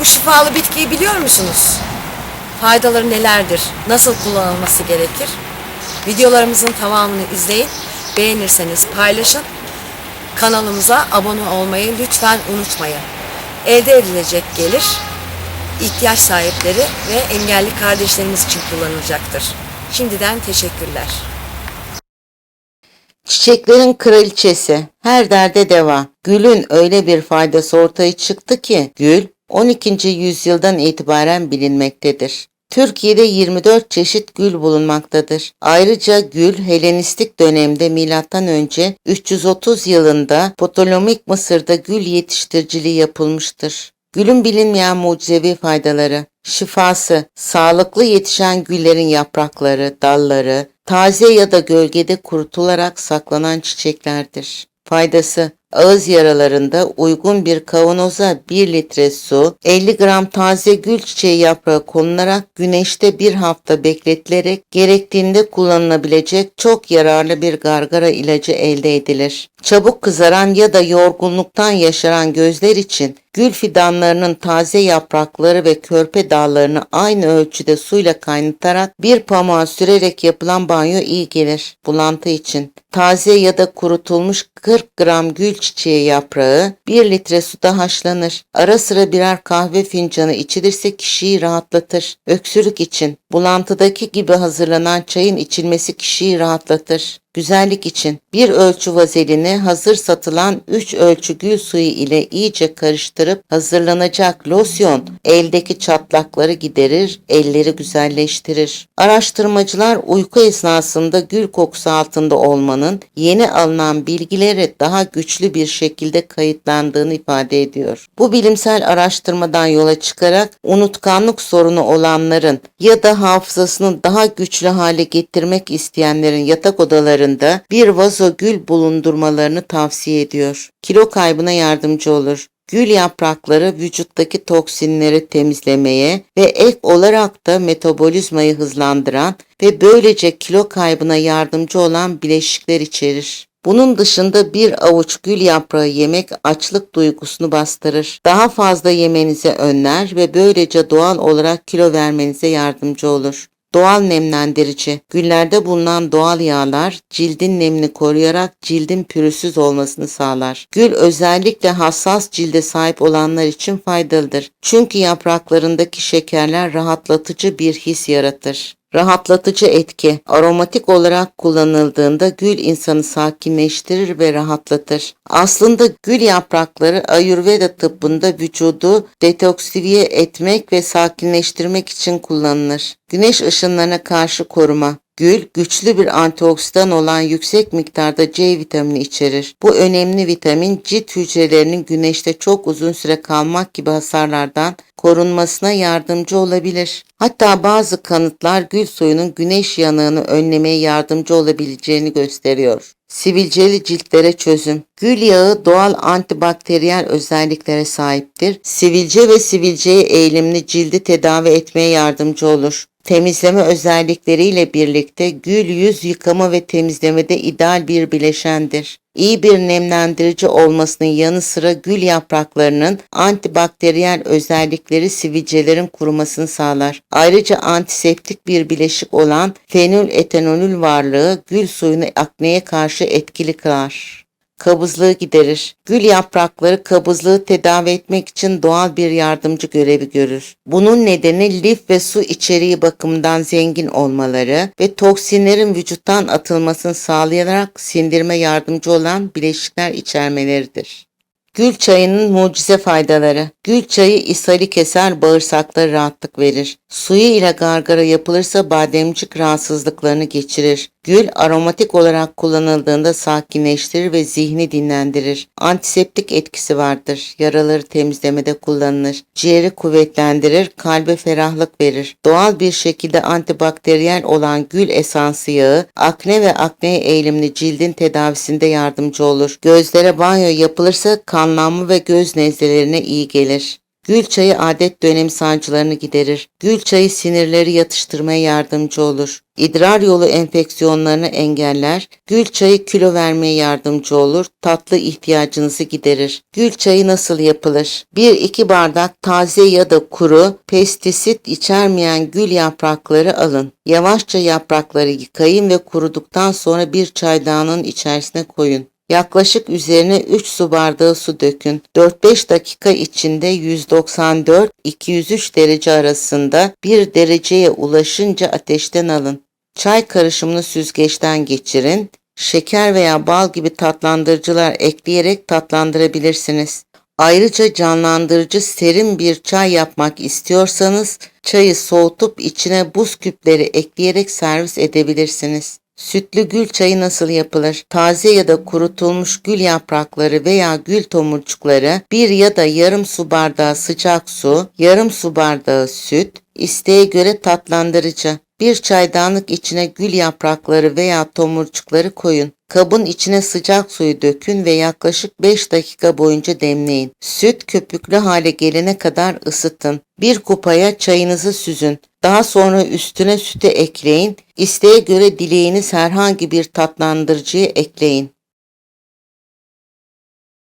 Bu şifalı bitkiyi biliyor musunuz? Faydaları nelerdir? Nasıl kullanılması gerekir? Videolarımızın tamamını izleyin. Beğenirseniz paylaşın. Kanalımıza abone olmayı lütfen unutmayın. Elde edilecek gelir ihtiyaç sahipleri ve engelli kardeşlerimiz için kullanılacaktır. Şimdiden teşekkürler. Çiçeklerin kraliçesi, her derde deva. Gülün öyle bir faydası ortaya çıktı ki gül 12. yüzyıldan itibaren bilinmektedir. Türkiye'de 24 çeşit gül bulunmaktadır. Ayrıca gül Helenistik dönemde M.Ö. 330 yılında Ptolemik Mısır'da gül yetiştiriciliği yapılmıştır. Gülün bilinmeyen mucizevi faydaları, şifası, sağlıklı yetişen güllerin yaprakları, dalları, taze ya da gölgede kurutularak saklanan çiçeklerdir. Faydası, ağız yaralarında uygun bir kavanoza 1 litre su, 50 gram taze gül çiçeği yaprağı konularak güneşte bir hafta bekletilerek gerektiğinde kullanılabilecek çok yararlı bir gargara ilacı elde edilir. Çabuk kızaran ya da yorgunluktan yaşaran gözler için gül fidanlarının taze yaprakları ve körpe dallarını aynı ölçüde suyla kaynatarak bir pamuğa sürerek yapılan banyo iyi gelir. Bulantı için taze ya da kurutulmuş 40 gram gül çiçeği yaprağı 1 litre suda haşlanır. Ara sıra birer kahve fincanı içilirse kişiyi rahatlatır. Öksürük için bulantıdaki gibi hazırlanan çayın içilmesi kişiyi rahatlatır. Güzellik için bir ölçü vazelini hazır satılan 3 ölçü gül suyu ile iyice karıştırıp hazırlanacak losyon eldeki çatlakları giderir, elleri güzelleştirir. Araştırmacılar uyku esnasında gül kokusu altında olmanın yeni alınan bilgileri daha güçlü bir şekilde kayıtlandığını ifade ediyor. Bu bilimsel araştırmadan yola çıkarak unutkanlık sorunu olanların ya da hafızasını daha güçlü hale getirmek isteyenlerin yatak odalarında bir vazo gül bulundurmalarını tavsiye ediyor. Kilo kaybına yardımcı olur. Gül yaprakları vücuttaki toksinleri temizlemeye ve ek olarak da metabolizmayı hızlandıran ve böylece kilo kaybına yardımcı olan bileşikler içerir. Bunun dışında bir avuç gül yaprağı yemek açlık duygusunu bastırır. Daha fazla yemenize önler ve böylece doğal olarak kilo vermenize yardımcı olur. Doğal nemlendirici. Güllerde bulunan doğal yağlar cildin nemini koruyarak cildin pürüzsüz olmasını sağlar. Gül özellikle hassas cilde sahip olanlar için faydalıdır. Çünkü yapraklarındaki şekerler rahatlatıcı bir his yaratır. Rahatlatıcı etki. Aromatik olarak kullanıldığında gül insanı sakinleştirir ve rahatlatır. Aslında gül yaprakları Ayurveda tıbbında vücudu detoksifiye etmek ve sakinleştirmek için kullanılır. Güneş ışınlarına karşı koruma. Gül güçlü bir antioksidan olan yüksek miktarda C vitamini içerir. Bu önemli vitamin cilt hücrelerinin güneşte çok uzun süre kalmak gibi hasarlardan korunmasına yardımcı olabilir. Hatta bazı kanıtlar gül suyunun güneş yanığını önlemeye yardımcı olabileceğini gösteriyor. Sivilceli ciltlere çözüm. Gül yağı doğal antibakteriyel özelliklere sahiptir. Sivilce ve sivilceye eğilimli cildi tedavi etmeye yardımcı olur. Temizleme özellikleriyle birlikte gül yüz yıkama ve temizlemede ideal bir bileşendir. İyi bir nemlendirici olmasının yanı sıra gül yapraklarının antibakteriyel özellikleri sivilcelerin kurumasını sağlar. Ayrıca antiseptik bir bileşik olan fenol etanolül varlığı gül suyunu akneye karşı etkili kılar kabızlığı giderir. Gül yaprakları kabızlığı tedavi etmek için doğal bir yardımcı görevi görür. Bunun nedeni lif ve su içeriği bakımından zengin olmaları ve toksinlerin vücuttan atılmasını sağlayarak sindirme yardımcı olan bileşikler içermeleridir. Gül çayının mucize faydaları. Gül çayı ishali keser, bağırsaklara rahatlık verir. Suyu ile gargara yapılırsa bademcik rahatsızlıklarını geçirir. Gül aromatik olarak kullanıldığında sakinleştirir ve zihni dinlendirir. Antiseptik etkisi vardır. Yaraları temizlemede kullanılır. Ciğeri kuvvetlendirir, kalbe ferahlık verir. Doğal bir şekilde antibakteriyel olan gül esansı yağı, akne ve akneye eğilimli cildin tedavisinde yardımcı olur. Gözlere banyo yapılırsa kanlanma ve göz nezlelerine iyi gelir. Gül çayı adet dönemi sancılarını giderir. Gül çayı sinirleri yatıştırmaya yardımcı olur. İdrar yolu enfeksiyonlarını engeller. Gül çayı kilo vermeye yardımcı olur. Tatlı ihtiyacınızı giderir. Gül çayı nasıl yapılır? 1-2 bardak taze ya da kuru, pestisit içermeyen gül yaprakları alın. Yavaşça yaprakları yıkayın ve kuruduktan sonra bir çaydanlığın içerisine koyun. Yaklaşık üzerine 3 su bardağı su dökün. 4-5 dakika içinde 194-203 derece arasında 1 dereceye ulaşınca ateşten alın. Çay karışımını süzgeçten geçirin. Şeker veya bal gibi tatlandırıcılar ekleyerek tatlandırabilirsiniz. Ayrıca canlandırıcı serin bir çay yapmak istiyorsanız çayı soğutup içine buz küpleri ekleyerek servis edebilirsiniz. Sütlü gül çayı nasıl yapılır? Taze ya da kurutulmuş gül yaprakları veya gül tomurcukları, bir ya da yarım su bardağı sıcak su, yarım su bardağı süt, isteğe göre tatlandırıcı. Bir çaydanlık içine gül yaprakları veya tomurcukları koyun. Kabın içine sıcak suyu dökün ve yaklaşık 5 dakika boyunca demleyin. Süt köpüklü hale gelene kadar ısıtın. Bir kupaya çayınızı süzün. Daha sonra üstüne sütü ekleyin. İsteğe göre dileğiniz herhangi bir tatlandırıcıyı ekleyin.